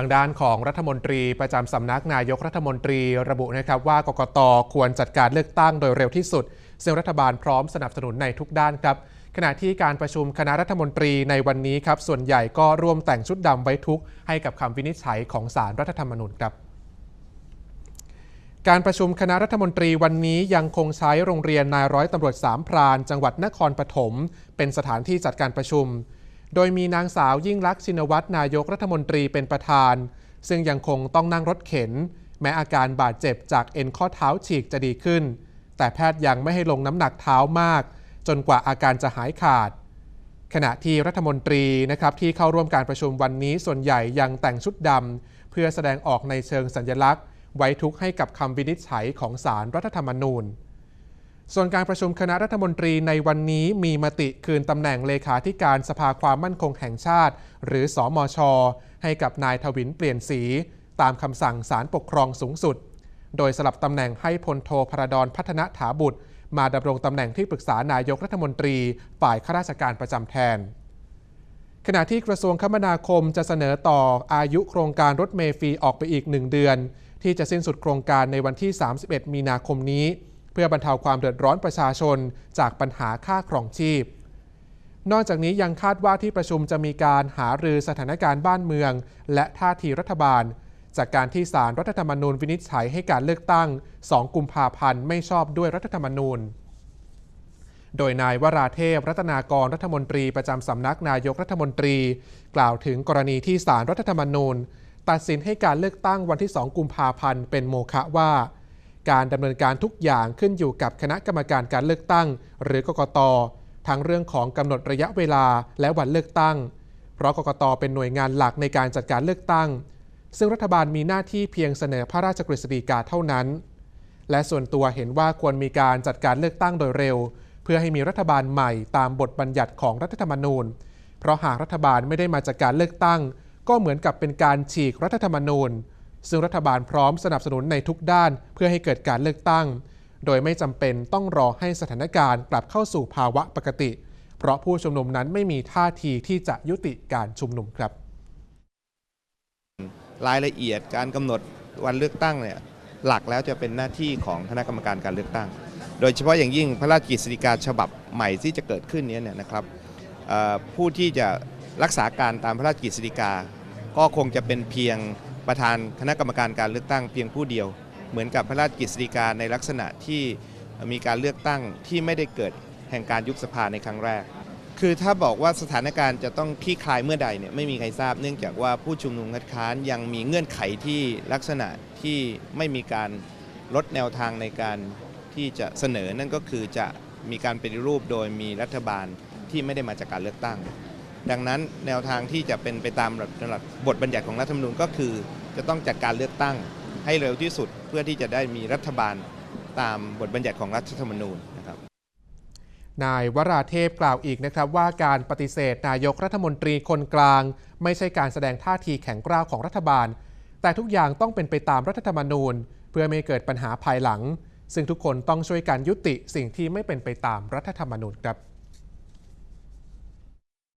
ทางด้านของรัฐมนตรีประจำสำนักนายกรัฐมนตรีระบุนะครับว่ากกตควรจัดการเลือกตั้งโดยเร็วที่สุด ซึ่งรัฐบาลพร้อมสนับสนุนในทุกด้านครับ ขณะที่การประชุมคณะรัฐมนตรีในวันนี้ครับ ส่วนใหญ่ก็ร่วมแต่งชุดดำไว้ทุกข์ให้กับคำวินิจฉัยของศาลรัฐธรรมนูญครับการประชุมคณะรัฐมนตรีวันนี้ยังคงใช้โรงเรียนนายร้อยตำรวจสามพราน จังหวัดนครปฐมเป็นสถานที่จัดการประชุม โดยมีนางสาวยิ่งลักษณ์ชินวัตรนายกรัฐมนตรีเป็นประธาน ซึ่งยังคงต้องนั่งรถเข็น แม้อาการบาดเจ็บจากเอ็นข้อเท้าฉีกจะดีขึ้น แต่แพทย์ยังไม่ให้ลงน้ำหนักเท้ามาก จนกว่าอาการจะหายขาด ขณะที่รัฐมนตรีนะครับที่เข้าร่วมการประชุมวันนี้ส่วนใหญ่ยังแต่งชุดดำเพื่อแสดงออกในเชิงสัญลักษณ์ ไว้ทุกข์ให้กับคำวินิจฉัยของศาลรรัฐธรรมนูญ ส่วนการประชุมคณะรัฐมนตรีในวันนี้มีมติคืนตำแหน่งเลขาธิการสภาความมั่นคงแห่งชาติ หรือสอมชให้กับนายทวินเปลี่ยนสี ตามคำสั่งศาลปกครองสูงสุด โดยสลับตำแหน่งให้พลโทพระดอนพัฒนถาบุตร มาดำรงตำแหน่งที่ปรึกษานายกรัฐมนตรีฝ่ายข้าราชการประจำแทน ขณะที่กระทรวงคมนาคมจะเสนอต่ออายุโครงการรถเมฟรีออกไปอีก1เดือน ที่จะสิ้นสุดโครงการในวันที่ 31 มีนาคมนี้ พื่อบรรเทาความเดือดร้อนประชาชน จากปัญหาค่าครองชีพ นอกจากนี้ยังคาดว่าที่ประชุมจะมีการหารือสถานการณ์บ้านเมือง และท่าทีรัฐบาล จากการที่ศาลรรัฐธรรมนูญวินิจฉัยให้การเลือกตั้ง 2 กุมภาพันธ์ไม่ชอบด้วยรัฐธรรมนูญ โดยนายวราเทพรัตนากรรัฐมนตรีประจำสำนักนายกรัฐมนตรี กล่าวถึงกรณีที่ศาลรรัฐธรรมนูญ ตัดสินให้การเลือกตั้งวันที่ 2 กุมภาพันธ์เป็นโมฆะว่า การดำเนินการทุกอย่างขึ้นอยู่กับคณะกรรมการการเลือกตั้ง หรือกกต ทั้งเรื่องของกำหนดระยะเวลาและวันเลือกตั้ง เพราะกกตเป็นหน่วยงานหลักในการจัดการเลือกตั้ง ซึ่งรัฐบาลมีหน้าที่เพียงเสนอพระราชกฤษฎีกาเท่านั้น และส่วนตัวเห็นว่าควรมีการจัดการเลือกตั้งโดยเร็ว เพื่อให้มีรัฐบาลใหม่ตามบทบัญญัติของรัฐธรรมนูญ เพราะหากรัฐบาลไม่ได้มาจากการเลือกตั้ง ก็เหมือนกับเป็นการฉีกรัฐธรรมนูญ ซึ่งรัฐบาลพร้อมสนับสนุนในทุกด้านเพื่อให้เกิดการเลือกตั้ง โดยไม่จำเป็นต้องรอให้สถานการณ์กลับเข้าสู่ภาวะปกติ เพราะผู้ชุมนุมนั้นไม่มีท่าทีที่จะยุติการชุมนุมครับ รายละเอียดการกำหนดวันเลือกตั้งเนี่ยหลักแล้วจะเป็นหน้าที่ของคณะกรรมการการเลือกตั้ง โดยเฉพาะอย่างยิ่งพระราชกฤษฎีกาฉบับใหม่ที่จะเกิดขึ้นนี้เนี่ยนะครับผู้ที่จะรักษาการตามพระราชกฤษฎีกา ก็คงจะเป็นเพียง ประธานคณะกรรมการการเลือกตั้งเพียงผู้เดียว เหมือนกับพระราชกฤษฎีกาในลักษณะที่มีการเลือกตั้งที่ไม่ได้เกิดแห่งการยุบสภาในครั้งแรก คือถ้าบอกว่าสถานการณ์จะต้องคลี่คลายเมื่อใดเนี่ยไม่มีใครทราบเนื่องจากว่าผู้ชุมนุมคัดค้านยังมีเงื่อนไขที่ลักษณะที่ไม่มีการลดแนวทางในการที่จะเสนอนั่นก็คือจะมีการปฏิรูปโดยมีรัฐบาลที่ไม่ได้มาจากการเลือกตั้ง ดังนั้นแนวทางที่จะเป็นไปตามระดับบทบัญญัติของรัฐธรรมนูญก็คือ จะต้องจัดการเลือกตั้งให้เร็วที่สุดเพื่อที่จะได้มีรัฐบาลตามบทบัญญัติของรัฐธรรมนูญนะครับนายวราเทพกล่าวอีกนะครับว่าการปฏิเสธนายกรัฐมนตรีคนกลาง ไม่ใช่การแสดงท่าทีแข็งกร้าวของรัฐบาล แต่ทุกอย่างต้องเป็นไปตามรัฐธรรมนูญ เพื่อไม่เกิดปัญหาภายหลัง ซึ่งทุกคนต้องช่วยกันยุติสิ่งที่ไม่เป็นไปตามรัฐธรรมนูญครับ